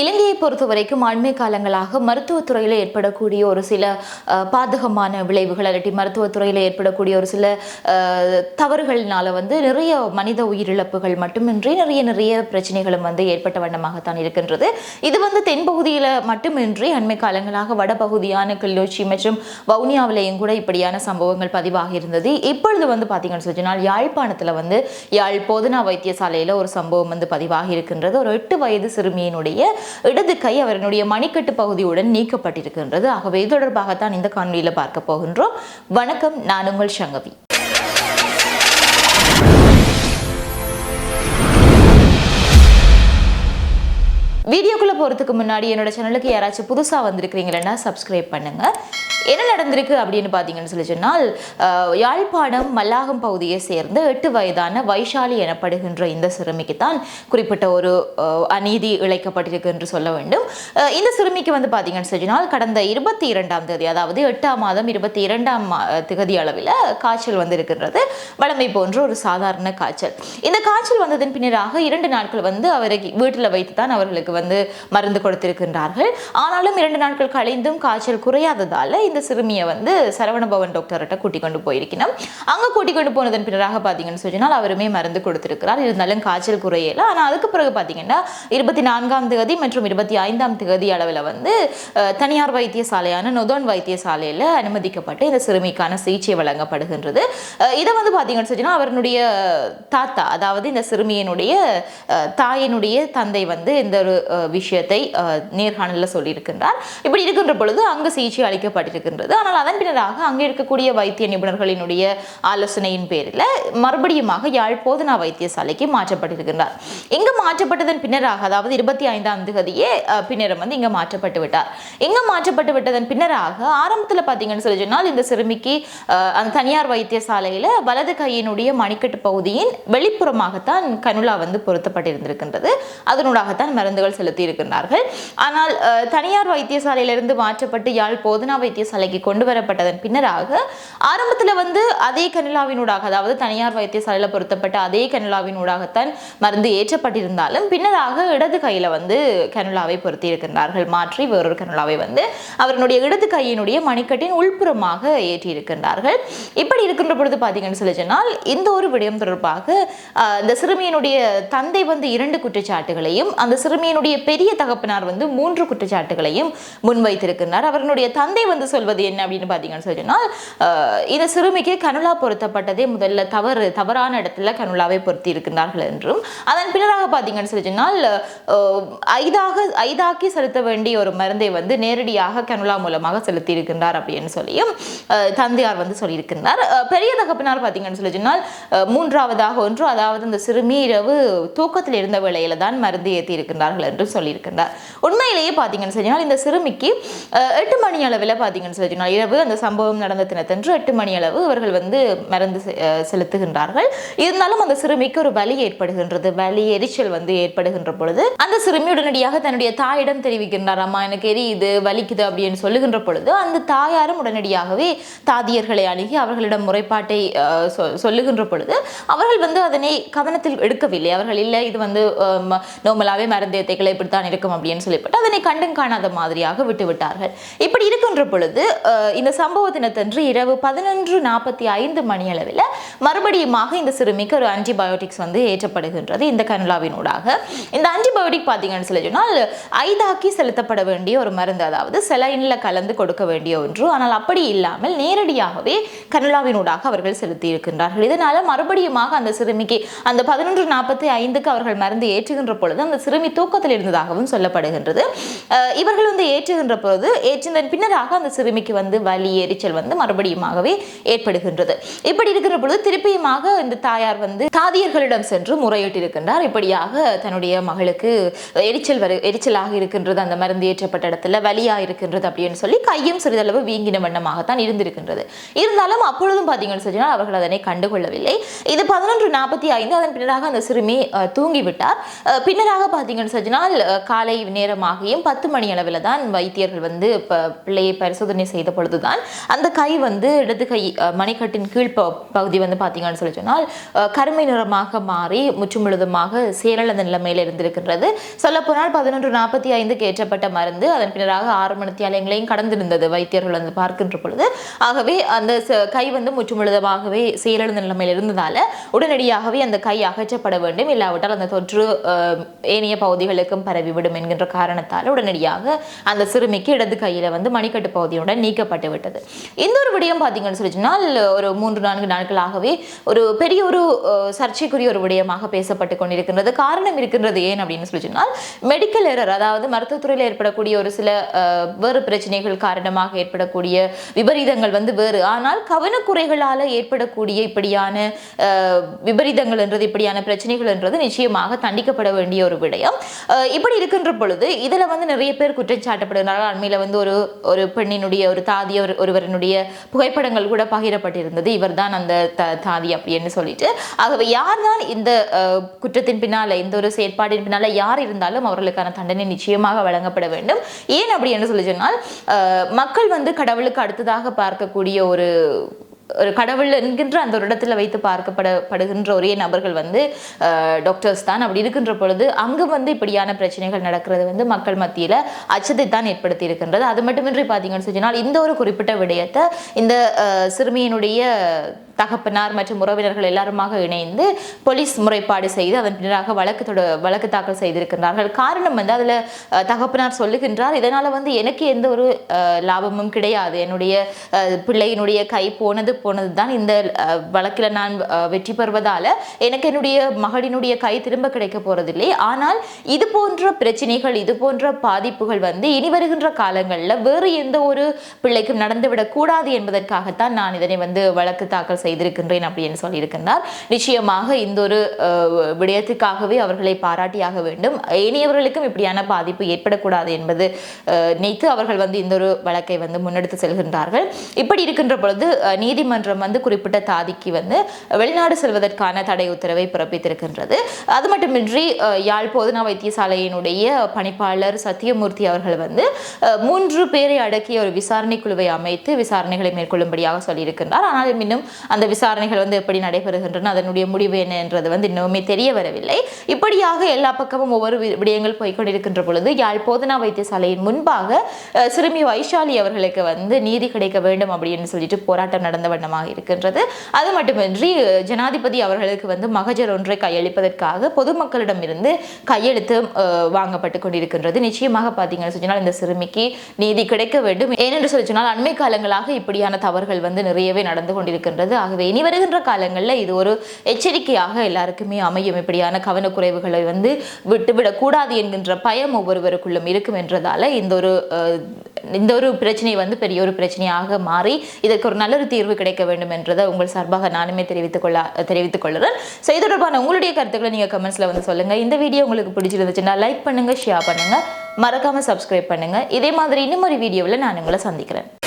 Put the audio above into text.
இலங்கையை பொறுத்த வரைக்கும் அண்மை காலங்களாக மருத்துவத்துறையில் ஏற்படக்கூடிய ஒரு சில பாதகமான விளைவுகள் அல்லாட்டி மருத்துவத்துறையில் ஏற்படக்கூடிய ஒரு சில தவறுகள்னால வந்து நிறைய மனித உயிரிழப்புகள் மட்டுமின்றி நிறைய நிறைய பிரச்சனைகளும் வந்து ஏற்பட்ட வண்ணமாகத்தான் இருக்கின்றது. இது வந்து தென்பகுதியில் மட்டுமின்றி அண்மை காலங்களாக வடபகுதியான கிளிநொச்சி மற்றும் வவுனியாவிலேயும் கூட இப்படியான சம்பவங்கள் பதிவாக இருந்தது. இப்பொழுது வந்து பார்த்தீங்கன்னு சொன்னால் யாழ்ப்பாணத்தில் வந்து யாழ் போதனா வைத்தியசாலையில் ஒரு சம்பவம் வந்து பதிவாகி இருக்கின்றது. ஒரு எட்டு வயது சிறுமியினுடைய இடது கை அவரனுடைய மணிக்கட்டு பகுதியுடன் நீக்கப்பட்டிருக்கின்றது. ஆகவே இது தொடர்பாகத்தான் இந்த காணொலியில் பார்க்க போகின்றோம். வணக்கம் நான் உங்கள் சங்கவி. வீடியோக்குள்ளே போகிறதுக்கு முன்னாடி என்னோட சேனலுக்கு யாராச்சும் புதுசாக வந்திருக்கிறீங்களா சப்ஸ்கிரைப் பண்ணுங்க. என்ன நடந்திருக்கு அப்படின்னு பார்த்தீங்கன்னு சொல்லி சொன்னால் யாழ்ப்பாணம் மல்லாகம் பகுதியை சேர்ந்த எட்டு வயதான வைஷாலி எனப்படுகின்ற இந்த சிறுமிக்கு தான் குறிப்பிட்ட ஒரு அநீதி இழைக்கப்பட்டிருக்கு என்று சொல்ல வேண்டும். இந்த சிறுமிக்கு வந்து பார்த்தீங்கன்னு சொன்னால் கடந்த இருபத்தி இரண்டாம் தேதி அதாவது எட்டாம் மாதம் இருபத்தி இரண்டாம் திகதி அளவில் காய்ச்சல் வந்து இருக்கின்றது வளமை போன்ற ஒரு சாதாரண காய்ச்சல். இந்த காய்ச்சல் வந்ததன் பின்னராக இரண்டு நாட்கள் வந்து அவரை வீட்டில் வைத்து தான் அவர்களுக்கு வந்து மருந்து கொடுத்திருக்கின்றார்கள். ஆனாலும் இரண்டு நாட்கள் கழிந்தும் காய்ச்சல் குறையாததால் இந்த சிறுமியை வந்து சரவணபவன் டாக்டர்கிட்ட கூட்டிக் கொண்டு போயிருக்கணும். அங்கே கூட்டிக் கொண்டு போனதன் பின்னராக பார்த்தீங்கன்னு சொன்னால் அவருமே மருந்து கொடுத்திருக்கிறார். இருந்தாலும் காய்ச்சல் குறையல. ஆனால் அதுக்கு பிறகு பார்த்தீங்கன்னா இருபத்தி நான்காம் தேதி மற்றும் இருபத்தி ஐந்தாம் தேதி அளவில் வந்து தனியார் வைத்தியசாலையான நொதோன் வைத்தியசாலையில் அனுமதிக்கப்பட்டு இந்த சிறுமிக்கான சிகிச்சை வழங்கப்படுகின்றது. இதை வந்து பார்த்தீங்கன்னு சொன்னால் அவருடைய தாத்தா அதாவது இந்த சிறுமியினுடைய தாயினுடைய தந்தை வந்து இந்த ஒரு விஷயத்தை நேர்காணலில் சொல்லியிருக்கின்றார். இப்படி இருக்கின்ற பொழுது அங்கு சிகிச்சை அளிக்கப்பட்டிருக்கின்றது. ஆனால் அதன் பின்னராக அங்கே இருக்கக்கூடிய வைத்திய நிபுணர்களினுடைய ஆலோசனையின் பேரில் மறுபடியுமாக யாழ் போதனா வைத்தியசாலைக்கு மாற்றப்பட்டிருக்கின்றார். இங்கு மாற்றப்பட்டதன் பின்னராக அதாவது இருபத்தி ஐந்தாம் தேதியே பின்னரும் வந்து இங்கே மாற்றப்பட்டு விட்டார். இங்கு மாற்றப்பட்டு விட்டதன் பின்னராக ஆரம்பத்தில் பார்த்தீங்கன்னு சொல்லி சொன்னால் இந்த சிறுமிக்கு அந்த தனியார் வைத்தியசாலையில் வலது கையினுடைய மணிக்கட்டு பகுதியின் வெளிப்புறமாகத்தான் கனுலா வந்து பொருத்தப்பட்டிருந்திருக்கின்றது. அதனூடாகத்தான் மருந்துகள் செலுத்தி இருக்கின்றார்கள் ஆனால் தனியார் வைத்தியசாலையிலிருந்து மாற்றப்பட்டு யாழ் போதனா வைத்தியசாலைக்கு கொண்டு வரப்பட்டதன் பின்னராக ஆரம்பத்தில் வந்து அதே கனிலாவினூடாக அதாவது தனியார் வைத்தியசாலையில் பொருத்தப்பட்ட அதே கனிலாவினூடாகத்தான் மருந்து ஏற்றப்பட்டிருந்தாலும் பின்னராக இடது கையில் வந்து கனுலாவை பொருத்தி இருக்கின்றார்கள் மாற்றி வேறொரு கனுலாவை வந்து அவருடைய இடது கையினுடைய மணிக்கட்டின் உள்புறமாக ஏற்றியிருக்கின்றார்கள். இப்படி இருக்கின்ற பொழுது பார்த்தீங்கன்னு சொல்லி சொன்னால் இந்த ஒரு விடயம் தொடர்பாக ஆஹ், இந்த சிறுமியினுடைய தந்தை வந்து இரண்டு குற்றச்சாட்டுகளையும் அந்த சிறுமியினுடைய பெரிய தகப்பனார் வந்து மூன்று குற்றச்சாட்டுகளையும் முன்வைத்திருக்கின்றார். அவர்களுடைய தந்தை வந்து சொல்வது என்ன அப்படின்னு பார்த்தீங்கன்னு சொல்லி சொன்னால் இந்த சிறுமிக்கு கனுலா பொருத்தப்பட்டதே முதல்ல தவறு தவறான இடத்துல கனுலாவை பொருத்தி இருக்கின்றார்கள் என்றும் அதன் பின்னராக பார்த்தீங்கன்னு சொல்லி சொன்னால் ஐதாக ஐதாக்கி செலுத்த வேண்டிய ஒரு மருந்தை வந்து நேரடியாக கனுலா மூலமாக செலுத்தி இருக்கின்றார் அப்படின்னு சொல்லியும் தந்தையார் வந்து சொல்லியிருக்கின்றார். பெரிய தகப்பனார் பார்த்தீங்கன்னு சொல்லி சொன்னால் மூன்றாவதாக ஒன்று அதாவது இந்த சிறுமி இரவு தூக்கத்தில் இருந்த வேளையில தான் மருந்து ஏற்றி இருக்கின்றார்கள் என்று சொல்லியிருக்கின்றார். உண்மையிலேயே பார்த்தீங்கன்னு சொன்னால் இந்த சிறுமிக்கு எட்டு மணி அளவில் பார்த்தீங்கன்னு சொன்னால் இரவு அந்த சம்பவம் நடந்த தினத்தன்று எட்டு மணி அளவு இவர்கள் வந்து மருந்து செலுத்துகின்றார்கள். இருந்தாலும் அந்த சிறுமிக்கு ஒரு வலி ஏற்படுகின்றது. வலி எரிச்சல் வந்து ஏற்படுகின்ற பொழுது அந்த சிறுமி உடனடியாக தன்னுடைய தாயிடம் தெரிவிக்கின்றார். அம்மா எனக்கு எரியுது வலிக்குது அப்படின்னு சொல்லுகின்ற பொழுது அந்த தாயாரும் உடனடியாகவே தாதியர்களை அணுகி அவர்களிடம் முறைப்பாட்டை சொல்லுகின்ற பொழுது அவர்கள் வந்து அதனை கவனத்தில் எடுக்கவில்லை. அவர்கள் இல்லை இது வந்து நோமலாவே மருந்து ஏத்தைகளை இப்படித்தான் இருக்கும் அப்படின்னு சொல்லிவிட்டு அதனை கண்டும் காணாத மாதிரியாக விட்டுவிட்டார்கள். இப்படி இருக்கின்ற பொழுது இந்த சம்பவ தினத்தன்று இரவு பதினொன்று நாற்பத்தி ஐந்து மணி அளவில் மறுபடியுமாக இந்த சிறுமிக்கு ஒரு ஆன்டிபயோட்டிக்ஸ் வந்து ஏற்றப்படுகின்றது இந்த கனுலாவினூடாக. இந்த ஆன்டிபயோட்டிக் பார்த்தீங்கன்னு சொல்லி சொன்னால் ஐதாக்கி செலுத்தப்பட வேண்டிய ஒரு மருந்து அதாவது செலைனில் கலந்து கொடுக்க வேண்டிய ஒன்று. ஆனால் அப்படி இல்லாமல் நேரடியாகவே கனுலாவினூடாக அவர்கள் செலுத்தி இருக்கின்றார்கள் இதனால் மறுபடியுமாக அந்த சிறுமிக்கு அந்த பதினொன்று நாற்பத்தி ஐந்துக்கு அவர்கள் மருந்து ஏற்றுகின்ற பொழுது அந்த சிறுமி தூக்கத்தில் இருந்ததாகவும் சொல்லப்படுகின்றது இவர்கள் வந்து ஏற்றுகின்ற பொழுது ஏற்றின பின்னராக அந்த சிறுமிக்கு வந்து வலி எரிச்சல் வந்து மறுபடியுமாகவே ஏற்படுகின்றது. இப்படி இருக்கிற பொழுது திருப்பியுமாக இந்த தாயார் வந்து தாதியர்களிடம் சென்று முறையிட்டிருக்கின்றார். இப்படியாக தன்னுடைய மகளுக்கு எரிச்சல் வரு எரிச்சலாக இருக்கின்றது அந்த மருந்து ஏற்றப்பட்ட இடத்துல வலியாக இருக்கின்றது அப்படின்னு சொல்லி கையும் சிறிதளவு வீங்கின வண்ணமாகத்தான் இருந்திருக்கின்றது. இருந்தாலும் அப்பொழுதும் பார்த்தீங்கன்னு சொன்னால் அவர்கள் அதனை கண்டுகொள்ளவில்லை. இது பதினொன்று நாற்பத்தி ஐந்து அதன் பின்னராக அந்த சிறுமி தூங்கிவிட்டார். பின்னராக பார்த்தீங்கன்னு சொன்னால் நாள் காலை நேரமாகியும் பத்து மணி அளவில் தான் வைத்தியர்கள் வந்து இப்போ பிள்ளையை பரிசோதனை செய்த பொழுது தான் அந்த கை வந்து இடது கை மணிக்கட்டின் கீழ் ப- பகுதி வந்து பார்த்தீங்கன்னு சொல்லி சொன்னால் கருமை நிறமாக மாறி முற்றுமுழுதுமாக சேரளந்த நிலைமையில் இருந்திருக்கின்றது. சொல்லப்போனால் பதினொன்று நாற்பத்தி ஐந்துக்கு ஏற்றப்பட்ட மருந்து அதன் பின்னராக ஆறு மணித்தியாலயங்களையும் கடந்திருந்தது வைத்தியர்கள் வந்து பார்க்கின்ற பொழுது. ஆகவே அந்த ச- கை வந்து முற்றுமுழுதமாகவே செயலிழந்த நிலைமையில் இருந்ததால் உடனடியாகவே அந்த கை அகற்றப்பட வேண்டும். இல்லாவிட்டால் அந்த தொற்று ஏனைய பகுதிகளுக்கு பகுதிகளுக்கும் பரவிவிடும் என்கின்ற காரணத்தால் உடனடியாக அந்த சிறுமிக்கு இடது கையில வந்து மணிக்கட்டு பகுதியுடன் நீக்கப்பட்டு விட்டது. இந்த ஒரு விடயம் பார்த்தீங்கன்னு சொல்லி சொன்னால் ஒரு மூன்று நான்கு நாட்களாகவே ஒரு பெரிய ஒரு சர்ச்சைக்குரிய ஒரு விடயமாக பேசப்பட்டு கொண்டிருக்கின்றது. காரணம் இருக்கின்றது ஏன் அப்படின்னு சொல்லி சொன்னால் மெடிக்கல் எரர் அதாவது மருத்துவத்துறையில் ஏற்படக்கூடிய ஒரு சில வேறு பிரச்சனைகள் காரணமாக ஏற்படக்கூடிய விபரீதங்கள் வந்து வேறு. ஆனால் கவனக்குறைகளால் ஏற்படக்கூடிய இப்படியான விபரீதங்கள் என்றது இப்படியான பிரச்சனைகள் என்றது நிச்சயமாக தண்டிக்கப்பட வேண்டிய ஒரு விடயம். இப்படி இருக்கின்ற பொழுது இதில் வந்து நிறைய பேர் குற்றம் சாட்டப்படுகிறார்கள். அண்மையில் வந்து ஒரு ஒரு பெண்ணினுடைய ஒரு தாதி ஒரு ஒருவரினுடைய புகைப்படங்கள் கூட பகிரப்பட்டிருந்தது. இவர்தான் அந்த த தாதி அப்படின்னு சொல்லிட்டு. ஆகவே யார் தான் இந்த குற்றத்தின் பின்னால் இந்த ஒரு செயற்பாட்டின் பின்னால் யார் இருந்தாலும் அவர்களுக்கான தண்டனை நிச்சயமாக வழங்கப்பட வேண்டும். ஏன் அப்படி என்று சொல்லி சொன்னால் மக்கள் வந்து கடவுளுக்கு அடுத்ததாக பார்க்கக்கூடிய ஒரு ஒரு கடவுள் என்கின்ற அந்த ஒரு இடத்துல வைத்து பார்க்கப்படப்படுகின்ற ஒரே நபர்கள் வந்து டாக்டர்ஸ் தான். அப்படி இருக்கின்ற பொழுது அங்கு வந்து இப்படியான பிரச்சனைகள் நடக்கிறது வந்து மக்கள் மத்தியில் அச்சத்தை தான் ஏற்படுத்தி இருக்கின்றது அது மட்டுமின்றி பார்த்தீங்கன்னு சொன்னால் இந்த ஒரு குறிப்பிட்ட விடயத்தை இந்த சிறுமியினுடைய தகப்பனார் மற்றும் உறவினர்கள் எல்லாருமாக இணைந்து போலீஸ் முறைப்பாடு செய்து அதன் பின்னராக வழக்கு தொட வழக்கு தாக்கல் செய்திருக்கின்றார்கள். காரணம் வந்து அதில் தகப்பனார் சொல்லுகின்றார் இதனால் வந்து எனக்கு எந்த ஒரு லாபமும் கிடையாது. என்னுடைய பிள்ளையினுடைய கை போனது போனது தான் இந்த வழக்கில் நான் வெற்றி பெறுவதால் எனக்கு என்னுடைய மகளினுடைய கை திரும்ப கிடைக்க போகிறதில்லை ஆனால் இது போன்ற பிரச்சனைகள் இது போன்ற பாதிப்புகள் வந்து இனி வருகின்ற காலங்களில் வேறு எந்த ஒரு பிள்ளைக்கும் நடந்துவிடக்கூடாது என்பதற்காகத்தான் நான் இதனை வந்து வழக்கு தாக்கல் செய்திருக்கின்றேன் அப்படின்னு சொல்லியிருக்கின்றார். நிச்சயமாக இந்த ஒரு விடயத்துக்காகவே அவர்களை பாராட்டியாக வேண்டும். இனியவர்களுக்கும் இப்படியான பாதிப்பு ஏற்படக்கூடாது என்பது நினைத்து அவர்கள் வந்து இந்த ஒரு வழக்கை வந்து முன்னெடுத்து செல்கின்றார்கள். இப்படி இருக்கின்ற பொழுது நீதிமன்றம் வந்து குறிப்பிட்ட தாதிக்கு வந்து வெளிநாடு செல்வதற்கான தடை உத்தரவை பிறப்பித்திருக்கின்றது. அது மட்டுமின்றி யாழ் போதனா வைத்தியசாலையினுடைய பணிப்பாளர் சத்தியமூர்த்தி அவர்கள் வந்து மூன்று பேரை அடக்கிய ஒரு விசாரணை குழுவை அமைத்து விசாரணைகளை மேற்கொள்ளும்படியாக சொல்லியிருக்கின்றார். ஆனால் இன்னும் அந்த விசாரணைகள் வந்து எப்படி நடைபெறுகின்றன அதனுடைய முடிவு என்ன என்றது வந்து இன்னுமே தெரிய வரவில்லை. இப்படியாக எல்லா பக்கமும் ஒவ்வொரு வி- விடயங்கள் போய்க்கொண்டிருக்கின்ற பொழுது யாழ் போதனா வைத்தியசாலையின் முன்பாக சிறுமி வைஷாலி அவர்களுக்கு வந்து நீதி கிடைக்க வேண்டும் அப்படின்னு சொல்லிட்டு போராட்டம் நடந்த வண்ணமாக இருக்கின்றது. அது மட்டுமின்றி ஜனாதிபதி அவர்களுக்கு வந்து மகஜர் ஒன்றை கையளிப்பதற்காக பொதுமக்களிடமிருந்து கையெழுத்து வாங்கப்பட்டு கொண்டிருக்கின்றது. நிச்சயமாக பார்த்தீங்கன்னு சொன்னால் இந்த சிறுமிக்கு நீதி கிடைக்க வேண்டும். ஏனென்று சொல்லி சொன்னால் அண்மை காலங்களாக இப்படியான தவறுகள் வந்து நிறையவே நடந்து கொண்டிருக்கின்றது. ஆகவே இனி வருகின்ற காலங்களில் இது ஒரு எச்சரிக்கையாக எல்லாருக்குமே அமையும். இப்படியான கவனக்குறைவுகளை வந்து விட்டுவிடக்கூடாது என்கின்ற பயம் ஒவ்வொருவருக்குள்ளும் இருக்கும் என்றதால இந்த ஒரு இந்த ஒரு பிரச்சனை வந்து பெரிய ஒரு பிரச்சனையாக மாறி இதற்கு ஒரு நல்ல ஒரு தீர்வு கிடைக்க வேண்டும் என்றதை உங்கள் சார்பாக நானுமே தெரிவித்துக் கொள்ள தெரிவித்துக் கொள்கிறேன். ஸோ இது தொடர்பான உங்களுடைய கருத்துக்களை நீங்கள் கமெண்ட்ஸில் வந்து சொல்லுங்கள் இந்த வீடியோ உங்களுக்கு பிடிச்சிருந்துச்சுன்னா லைக் பண்ணுங்கள் ஷேர் பண்ணுங்கள் மறக்காமல் சப்ஸ்கிரைப் பண்ணுங்கள் இதே மாதிரி இன்னும் ஒரு வீடியோவில் நான் உங்களை சந்திக்கிறேன்.